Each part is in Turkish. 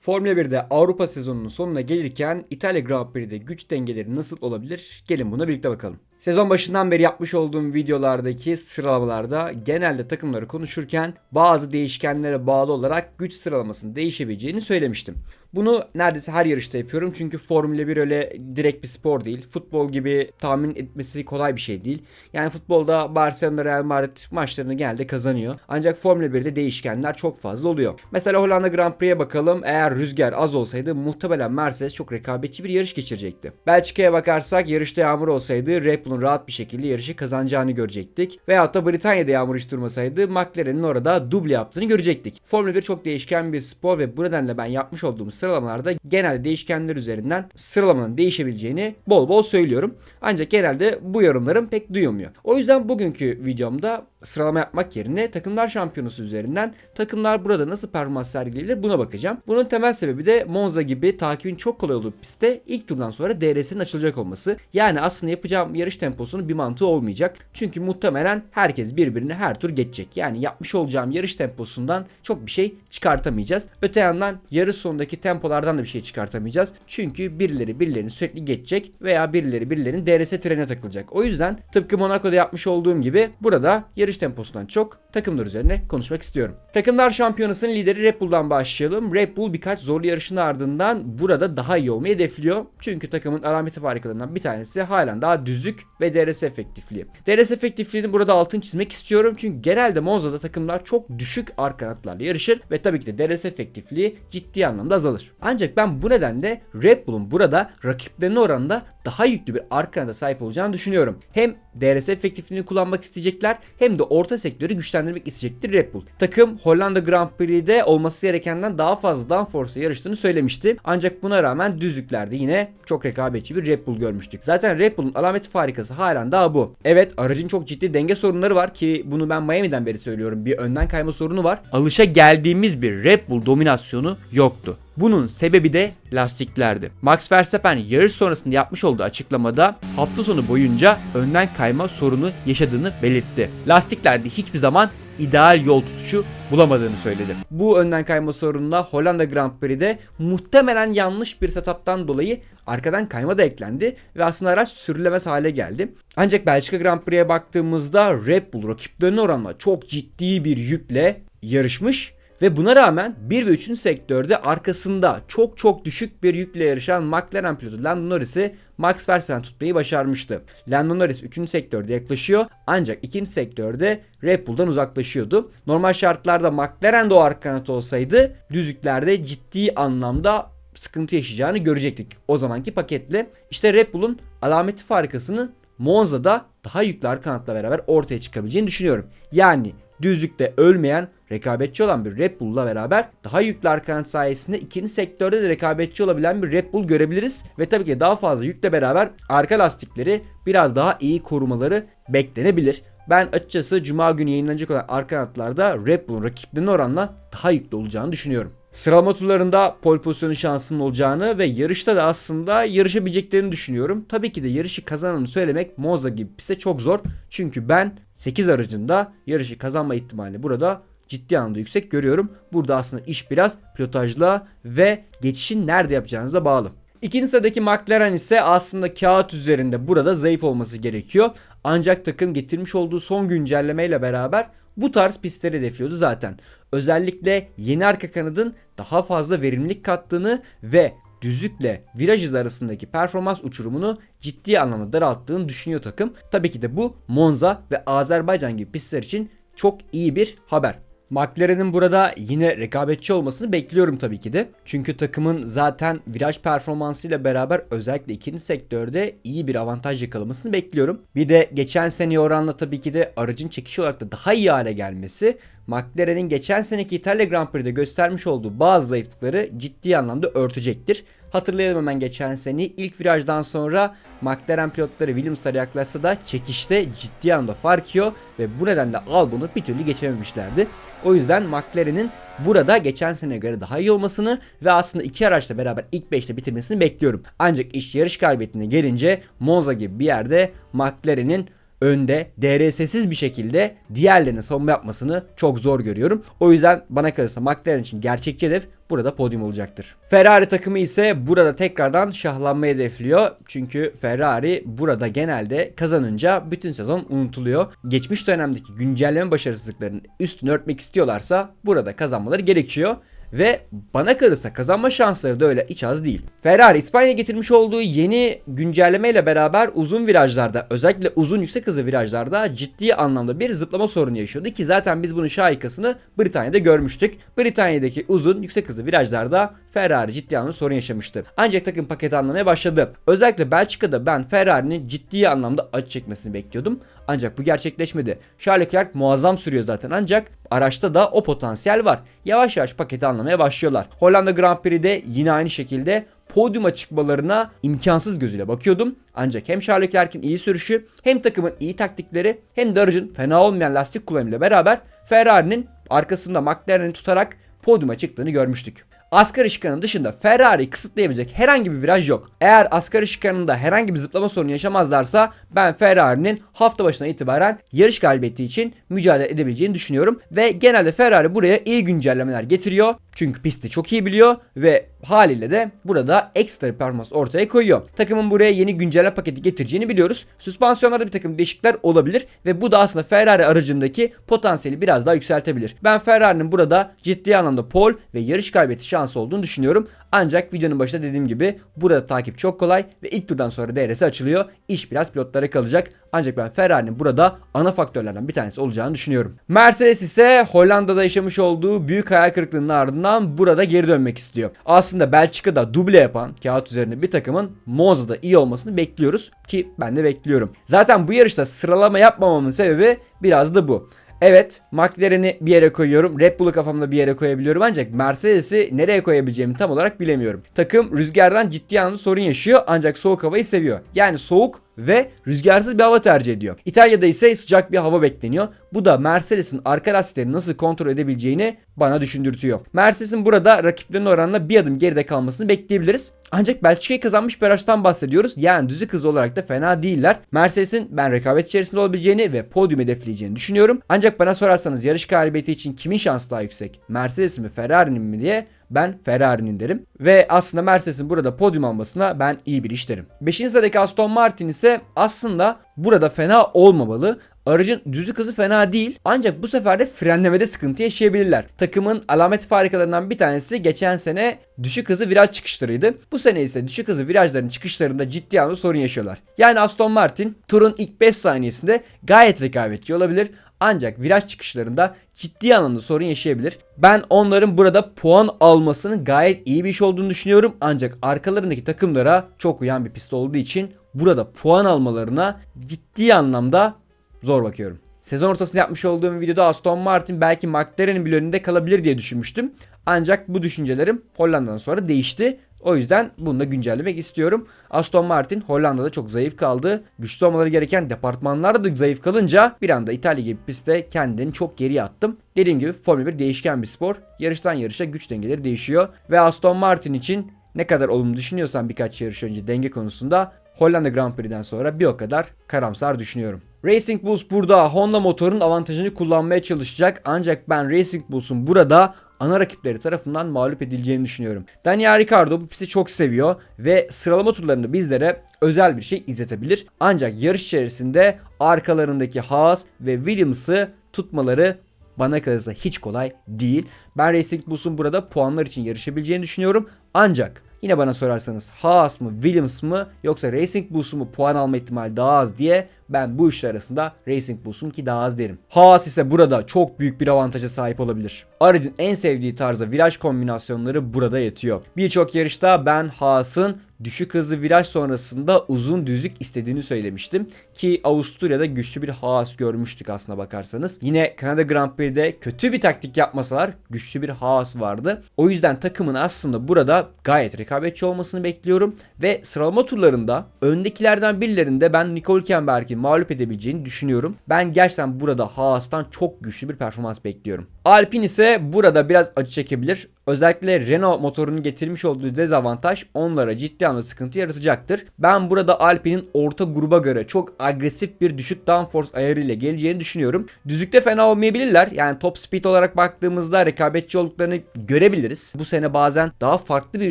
Formula 1'de Avrupa sezonunun sonuna gelirken İtalya Grand Prix'de güç dengeleri nasıl olabilir? Gelin buna birlikte bakalım. Sezon başından beri yapmış olduğum videolardaki sıralamalarda genelde takımları konuşurken bazı değişkenlere bağlı olarak güç sıralamasının değişebileceğini söylemiştim. Bunu neredeyse her yarışta yapıyorum çünkü Formula 1 öyle direkt bir spor değil. Futbol gibi tahmin etmesi kolay bir şey değil. Yani futbolda Barcelona Real Madrid maçlarını genelde kazanıyor. Ancak Formula 1'de değişkenler çok fazla oluyor. Mesela Hollanda Grand Prix'e bakalım. Eğer rüzgar az olsaydı muhtemelen Mercedes çok rekabetçi bir yarış geçirecekti. Belçika'ya bakarsak yarışta yağmur olsaydı Red Bull'un rahat bir şekilde yarışı kazanacağını görecektik. Veyahut da Britanya'da yağmur hiç durmasaydı McLaren'in orada duble yaptığını görecektik. Formula 1 çok değişken bir spor ve bu nedenle ben yapmış olduğum sıralamalarda genelde değişkenler üzerinden sıralamanın değişebileceğini bol bol söylüyorum. Ancak genelde bu yorumlarım pek duyulmuyor. O yüzden bugünkü videomda sıralama yapmak yerine takımlar şampiyonası üzerinden takımlar burada nasıl performans sergileyebilir buna bakacağım. Bunun temel sebebi de Monza gibi takibin çok kolay olduğu pistte ilk turdan sonra DRS'nin açılacak olması. Yani aslında yapacağım yarış temposunun bir mantığı olmayacak. Çünkü muhtemelen herkes birbirini her tur geçecek. Yani yapmış olacağım yarış temposundan çok bir şey çıkartamayacağız. Öte yandan yarış sonundaki tempolardan da bir şey çıkartamayacağız. Çünkü birileri birilerini sürekli geçecek veya birileri birilerinin DRS trenine takılacak. O yüzden tıpkı Monaco'da yapmış olduğum gibi burada yarış temposundan çok takımlar üzerine konuşmak istiyorum. Takımlar şampiyonasının lideri Red Bull'dan başlayalım. Red Bull birkaç zorlu yarışın ardından burada daha iyi olmayı hedefliyor. Çünkü takımın alameti farikalarından bir tanesi halen daha düzlük ve DRS efektifliği. DRS efektifliğini burada altın çizmek istiyorum. Çünkü genelde Monza'da takımlar çok düşük arka kanatlarla yarışır ve tabii ki de DRS efektifliği ciddi anlamda azalır. Ancak ben bu nedenle Red Bull'un burada rakiplerine oranında daha yüklü bir arka kanata sahip olacağını düşünüyorum. Hem DRS efektifliğini kullanmak isteyecekler hem de orta sektörü güçlendirmek isteyecektir Red Bull. Takım Hollanda Grand Prix'de olması gerekenden daha fazla downforce'la yarıştığını söylemişti. Ancak buna rağmen düzlüklerde yine çok rekabetçi bir Red Bull görmüştük. Zaten Red Bull'un alameti farikası halen daha bu. Evet aracın çok ciddi denge sorunları var ki bunu ben Miami'den beri söylüyorum. Bir önden kayma sorunu var. Alışa geldiğimiz bir Red Bull dominasyonu yoktu. Bunun sebebi de lastiklerdi. Max Verstappen yarış sonrasında yapmış olduğu açıklamada hafta sonu boyunca önden kayma sorunu yaşadığını belirtti. Lastiklerde hiçbir zaman ideal yol tutuşu bulamadığını söyledi. Bu önden kayma sorununa Hollanda Grand Prix'de muhtemelen yanlış bir setup'tan dolayı arkadan kayma da eklendi ve aslında araç sürülemez hale geldi. Ancak Belçika Grand Prix'e baktığımızda Red Bull rakiplerine oranla çok ciddi bir yükle yarışmış ve buna rağmen 1 ve 3. sektörde arkasında çok çok düşük bir yükle yarışan McLaren pilotu Lando Norris'i Max Verstappen tutmayı başarmıştı. Lando Norris 3. sektörde yaklaşıyor ancak 2. sektörde Red Bull'dan uzaklaşıyordu. Normal şartlarda McLaren de o arka kanat olsaydı düzlüklerde ciddi anlamda sıkıntı yaşayacağını görecektik o zamanki paketle. İşte Red Bull'un alameti farikasını Monza'da daha yüklü arka kanatla beraber ortaya çıkabileceğini düşünüyorum. Yani düzlükte ölmeyen rekabetçi olan bir Red Bull'la beraber daha yüklü arka sayesinde ikinci sektörde de rekabetçi olabilen bir Red Bull görebiliriz. Ve tabii ki daha fazla yükle beraber arka lastikleri biraz daha iyi korumaları beklenebilir. Ben açıkçası Cuma günü yayınlanacak olan arka kanatlarda Red Bull'un rakiplerine oranla daha yüklü olacağını düşünüyorum. Sıralama turlarında pol pozisyonu şansının olacağını ve yarışta da aslında yarışabileceklerini düşünüyorum. Tabii ki de yarışı kazananı söylemek Monza gibi piste çok zor. Çünkü ben 8 aracında yarışı kazanma ihtimali burada ciddi anlamda yüksek görüyorum. Burada aslında iş biraz pilotajla ve geçişin nerede yapacağınıza bağlı. İkinci sıradaki McLaren ise aslında kağıt üzerinde burada zayıf olması gerekiyor. Ancak takım getirmiş olduğu son güncellemeyle beraber bu tarz pistleri hedefliyordu zaten. Özellikle yeni arka kanadın daha fazla verimlilik kattığını ve düzlükle viraj hızı arasındaki performans uçurumunu ciddi anlamda daralttığını düşünüyor takım. Tabii ki de bu Monza ve Azerbaycan gibi pistler için çok iyi bir haber. McLaren'in burada yine rekabetçi olmasını bekliyorum tabii ki de. Çünkü takımın zaten viraj performansıyla beraber özellikle ikinci sektörde iyi bir avantaj yakalamasını bekliyorum. Bir de geçen seneye oranla tabii ki de aracın çekiş olarak da daha iyi hale gelmesi McLaren'in geçen seneki İtalya Grand Prix'de göstermiş olduğu bazı zayıflıkları ciddi anlamda örtecektir. Hatırlayalım hemen geçen sene ilk virajdan sonra McLaren pilotları Williams'lara yaklaşsa da çekişte ciddi anlamda fark yiyor ve bu nedenle Albon'u bir türlü geçememişlerdi. O yüzden McLaren'in burada geçen seneye göre daha iyi olmasını ve aslında iki araçla beraber ilk 5'te bitirmesini bekliyorum. Ancak iş yarış galibiyetine gelince Monza gibi bir yerde McLaren'in önde DRS'siz bir şekilde diğerlerine savunma yapmasını çok zor görüyorum. O yüzden bana kalırsa McLaren için gerçekçi hedef burada podyum olacaktır. Ferrari takımı ise burada tekrardan şahlanmayı hedefliyor. Çünkü Ferrari burada genelde kazanınca bütün sezon unutuluyor. Geçmiş dönemdeki güncelleme başarısızlıklarının üstünü örtmek istiyorlarsa burada kazanmaları gerekiyor. Ve bana kalırsa kazanma şansları da öyle hiç az değil. Ferrari İspanya'ya getirmiş olduğu yeni güncellemeyle beraber uzun virajlarda özellikle uzun yüksek hızlı virajlarda ciddi anlamda bir zıplama sorunu yaşıyordu ki zaten biz bunun şahikasını Britanya'da görmüştük. Britanya'daki uzun yüksek hızlı virajlarda Ferrari ciddi anlamda sorun yaşamıştı. Ancak takım paketi anlamaya başladı. Özellikle Belçika'da ben Ferrari'nin ciddi anlamda acı çekmesini bekliyordum. Ancak bu gerçekleşmedi. Charles Leclerc muazzam sürüyor zaten ancak araçta da o potansiyel var. Yavaş yavaş paketi anlamaya başlıyorlar. Hollanda Grand Prix'de yine aynı şekilde podyuma çıkmalarına imkansız gözüyle bakıyordum. Ancak hem Charles Leclerc'in iyi sürüşü hem takımın iyi taktikleri hem de aracın fena olmayan lastik kullanımıyla beraber Ferrari'nin arkasında McLaren'i tutarak podyuma çıktığını görmüştük. Asgari şikanın dışında Ferrari kısıtlayabilecek herhangi bir viraj yok. Eğer asgari şikanında herhangi bir zıplama sorunu yaşamazlarsa ben Ferrari'nin hafta başına itibaren yarış galibiyeti için mücadele edebileceğini düşünüyorum. Ve genelde Ferrari buraya iyi güncellemeler getiriyor. Çünkü pisti çok iyi biliyor ve haliyle de burada ekstra performans ortaya koyuyor. Takımın buraya yeni güncelleme paketi getireceğini biliyoruz. Süspansiyonlarda bir takım değişiklikler olabilir ve bu da aslında Ferrari aracındaki potansiyeli biraz daha yükseltebilir. Ben Ferrari'nin burada ciddi anlamda pol ve yarış galibiyeti şansı olduğunu düşünüyorum. Ancak videonun başında dediğim gibi burada takip çok kolay ve ilk turdan sonra DRS açılıyor. İş biraz pilotlara kalacak. Ancak ben Ferrari'nin burada ana faktörlerden bir tanesi olacağını düşünüyorum. Mercedes ise Hollanda'da yaşamış olduğu büyük hayal kırıklığının ardından burada geri dönmek istiyor. Aslında Belçika'da duble yapan kağıt üzerinde bir takımın Monza'da iyi olmasını bekliyoruz ki ben de bekliyorum. Zaten bu yarışta sıralama yapmamamın sebebi biraz da bu. Evet McLaren'i bir yere koyuyorum. Red Bull'u kafamda bir yere koyabiliyorum ancak Mercedes'i nereye koyabileceğimi tam olarak bilemiyorum. Takım rüzgardan ciddi anlamda sorun yaşıyor ancak soğuk havayı seviyor. Yani soğuk ve rüzgarsız bir hava tercih ediyor. İtalya'da ise sıcak bir hava bekleniyor. Bu da Mercedes'in arka lastiklerini nasıl kontrol edebileceğini bana düşündürtüyor. Mercedes'in burada rakiplerinin oranla bir adım geride kalmasını bekleyebiliriz. Ancak Belçika'yı kazanmış bir araçtan bahsediyoruz. Yani düzlük hızı olarak da fena değiller. Mercedes'in ben rekabet içerisinde olabileceğini ve podyum hedefleyeceğini düşünüyorum. Ancak bana sorarsanız yarış galibiyeti için kimin şansı daha yüksek? Mercedes mi Ferrari'nin mi diye ben Ferrari'nin derim. Ve aslında Mercedes'in burada podyum almasına ben iyi bir iş derim. 5. sıradaki Aston Martin ise aslında burada fena olmamalı. Aracın düzlük hızı fena değil ancak bu sefer de frenlemede sıkıntı yaşayabilirler. Takımın alamet farikalarından bir tanesi geçen sene düşük hızı viraj çıkışlarıydı. Bu sene ise düşük hızı virajların çıkışlarında ciddi anlamda sorun yaşıyorlar. Yani Aston Martin turun ilk 5 saniyesinde gayet rekabetçi olabilir ancak viraj çıkışlarında ciddi anlamda sorun yaşayabilir. Ben onların burada puan almasının gayet iyi bir iş olduğunu düşünüyorum. Ancak arkalarındaki takımlara çok uyan bir pist olduğu için burada puan almalarına ciddi anlamda zor bakıyorum. Sezon ortasında yapmış olduğum videoda Aston Martin belki McLaren'in bir önünde kalabilir diye düşünmüştüm. Ancak bu düşüncelerim Hollanda'dan sonra değişti. O yüzden bunu da güncellemek istiyorum. Aston Martin Hollanda'da çok zayıf kaldı. Güçlü olmaları gereken departmanlar da zayıf kalınca bir anda İtalya gibi pistte kendini çok geriye attım. Dediğim gibi Formula 1 değişken bir spor. Yarıştan yarışa güç dengeleri değişiyor. Ve Aston Martin için ne kadar olumlu düşünüyorsan birkaç yarış önce denge konusunda Hollanda Grand Prix'den sonra bir o kadar karamsar düşünüyorum. Racing Bulls burada Honda motorun avantajını kullanmaya çalışacak ancak ben Racing Bulls'un burada ana rakipleri tarafından mağlup edileceğini düşünüyorum. Daniel Ricciardo bu pisti çok seviyor ve sıralama turlarında bizlere özel bir şey izletebilir. Ancak yarış içerisinde arkalarındaki Haas ve Williams'ı tutmaları bana kalırsa hiç kolay değil. Ben Racing Bulls'un burada puanlar için yarışabileceğini düşünüyorum. Ancak yine bana sorarsanız Haas mı Williams mı yoksa Racing Bulls'un mu puan alma ihtimali daha az diye ben bu işler arasında Racing Bulls'un ki daha az derim. Haas ise burada çok büyük bir avantaja sahip olabilir. Aracın en sevdiği tarzda viraj kombinasyonları burada yatıyor. Birçok yarışta ben Haas'ın düşük hızlı viraj sonrasında uzun düzlük istediğini söylemiştim. Ki Avusturya'da güçlü bir Haas görmüştük aslına bakarsanız. Yine Kanada Grand Prix'de kötü bir taktik yapmasalar güçlü bir Haas vardı. O yüzden takımın aslında burada gayet rekabetçi olmasını bekliyorum. Ve sıralama turlarında öndekilerden birilerinde ben Nicole Hülkenberg'i mağlup edebileceğini düşünüyorum. Ben gerçekten burada Haas'tan çok güçlü bir performans bekliyorum. Alpine ise burada biraz acı çekebilir. Özellikle Renault motorunun getirmiş olduğu dezavantaj onlara ciddi anlamda sıkıntı yaratacaktır. Ben burada Alpine'in orta gruba göre çok agresif bir düşük downforce ayarıyla geleceğini düşünüyorum. Düzlükte fena olmayabilirler. Yani top speed olarak baktığımızda rekabetçi olduklarını görebiliriz. Bu sene bazen daha farklı bir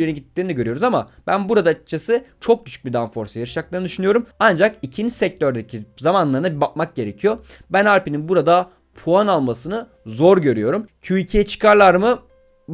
yöne gittiklerini görüyoruz ama ben burada açıkçası çok düşük bir downforce yarışacaklarını düşünüyorum. Ancak ikinci sektördeki zamanlarına bir bakmak gerekiyor. Ben Alpine'in burada puan almasını zor görüyorum. Q2'ye çıkarlar mı?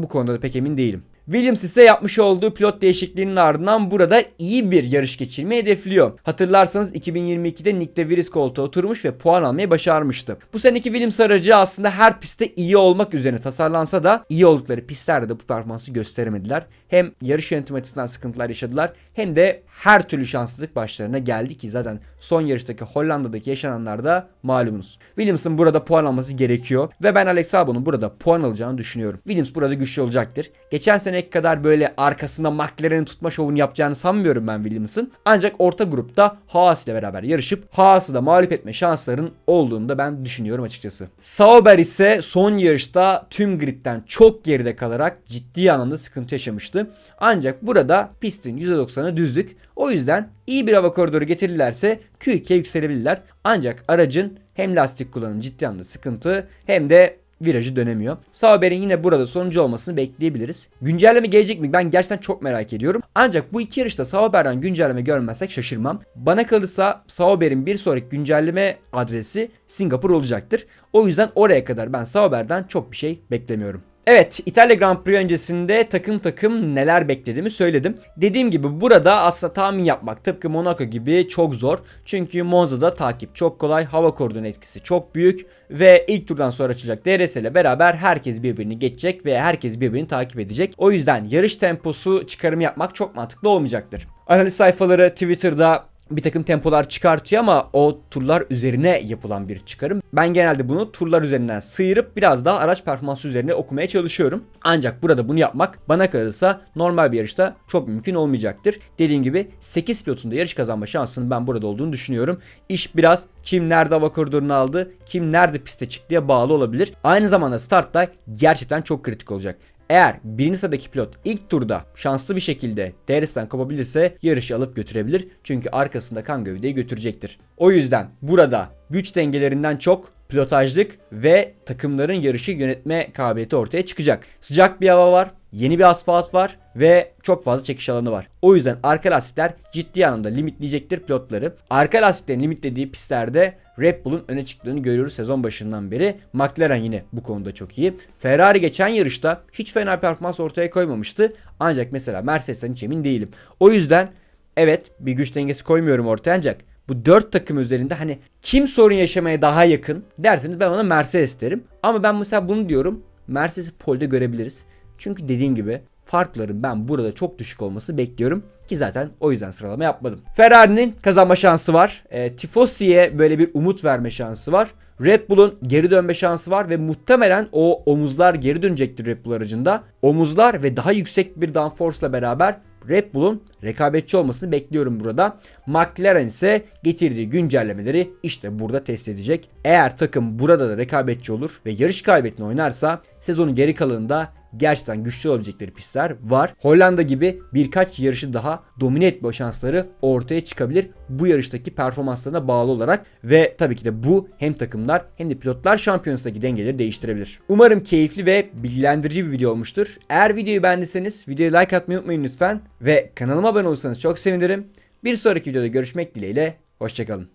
Bu konuda da pek emin değilim. Williams ise yapmış olduğu pilot değişikliğinin ardından burada iyi bir yarış geçirmeyi hedefliyor. Hatırlarsanız 2022'de Nick de Vries koltuğa oturmuş ve puan almayı başarmıştı. Bu seneki Williams aracı aslında her pistte iyi olmak üzerine tasarlansa da iyi oldukları pistlerde de bu performansı gösteremediler. Hem yarış yönetimi açısından sıkıntılar yaşadılar hem de her türlü şanssızlık başlarına geldi ki zaten son yarıştaki Hollanda'daki yaşananlarda malumunuz. Williams'ın burada puan alması gerekiyor ve ben Alex Albon'un burada puan alacağını düşünüyorum. Williams burada güçlü olacaktır. Geçen seneki kadar böyle arkasında McLaren'in tutma şovunu yapacağını sanmıyorum ben Williams'ın. Ancak orta grupta Haas ile beraber yarışıp Haas'ı da mağlup etme şansların olduğunu da ben düşünüyorum açıkçası. Sauber ise son yarışta tüm gridden çok geride kalarak ciddi anlamda sıkıntı yaşamıştı. Ancak burada pistin %90'ı düzlük. O yüzden iyi bir hava koridoru getirirlerse Q2'ye yükselebilirler. Ancak aracın hem lastik kullanımı ciddi anlamda sıkıntı hem de virajı dönemiyor. Sauber'in yine burada sonuncu olmasını bekleyebiliriz. Güncelleme gelecek mi? Ben gerçekten çok merak ediyorum. Ancak bu iki yarışta Sauber'den güncelleme görmezsek şaşırmam. Bana kalırsa Sauber'in bir sonraki güncelleme adresi Singapur olacaktır. O yüzden oraya kadar ben Sauber'den çok bir şey beklemiyorum. Evet İtalya Grand Prix öncesinde takım takım neler beklediğimi söyledim. Dediğim gibi burada aslında tahmin yapmak tıpkı Monaco gibi çok zor. Çünkü Monza'da takip çok kolay. Hava koridorunun etkisi çok büyük. Ve ilk turdan sonra açılacak DRS ile beraber herkes birbirini geçecek ve herkes birbirini takip edecek. O yüzden yarış temposu çıkarımı yapmak çok mantıklı olmayacaktır. Analiz sayfaları Twitter'da bir takım tempolar çıkartıyor ama o turlar üzerine yapılan bir çıkarım. Ben genelde bunu turlar üzerinden sıyırıp biraz daha araç performansı üzerine okumaya çalışıyorum. Ancak burada bunu yapmak bana kalırsa normal bir yarışta çok mümkün olmayacaktır. Dediğim gibi 8 pilotun da yarış kazanma şansının ben burada olduğunu düşünüyorum. İş biraz kim nerede hava koridorunu aldı, kim nerede piste çıktıya bağlı olabilir. Aynı zamanda startta gerçekten çok kritik olacak. Eğer birinci sıradaki pilot ilk turda şanslı bir şekilde DRS'den kopabilirse yarışı alıp götürebilir. Çünkü arkasında kan gövdeyi götürecektir. O yüzden burada güç dengelerinden çok pilotajlık ve takımların yarışı yönetme kabiliyeti ortaya çıkacak. Sıcak bir hava var, yeni bir asfalt var ve çok fazla çekiş alanı var. O yüzden arka lastikler ciddi anlamda limitleyecektir pilotları. Arka lastiklerin limitlediği pistlerde Red Bull'un öne çıktığını görüyoruz sezon başından beri. McLaren yine bu konuda çok iyi. Ferrari geçen yarışta hiç fena performans ortaya koymamıştı. Ancak mesela Mercedes'ten hiç emin değilim. O yüzden evet bir güç dengesi koymuyorum ortaya ancak bu dört takım üzerinde hani kim sorun yaşamaya daha yakın derseniz ben ona Mercedes derim. Ama ben mesela bunu diyorum Mercedes'i polde görebiliriz. Çünkü dediğim gibi farkların ben burada çok düşük olmasını bekliyorum. Ki zaten o yüzden sıralama yapmadım. Ferrari'nin kazanma şansı var. E, Tifosi'ye böyle bir umut verme şansı var. Red Bull'un geri dönme şansı var ve muhtemelen o omuzlar geri dönecektir Red Bull aracında. Omuzlar ve daha yüksek bir downforce ile beraber Red Bull'un rekabetçi olmasını bekliyorum burada. McLaren ise getirdiği güncellemeleri işte burada test edecek. Eğer takım burada da rekabetçi olur ve yarış kaybetini oynarsa sezonun geri kalanında gerçekten güçlü olabilecekleri pistler var. Hollanda gibi birkaç yarışı daha domine etme şansları ortaya çıkabilir. Bu yarıştaki performanslarına bağlı olarak ve tabii ki de bu hem takımlar hem de pilotlar şampiyonasındaki dengeleri değiştirebilir. Umarım keyifli ve bilgilendirici bir video olmuştur. Eğer videoyu beğendiyseniz videoya like atmayı unutmayın lütfen ve kanalıma abone olursanız çok sevinirim. Bir sonraki videoda görüşmek dileğiyle. Hoşçakalın.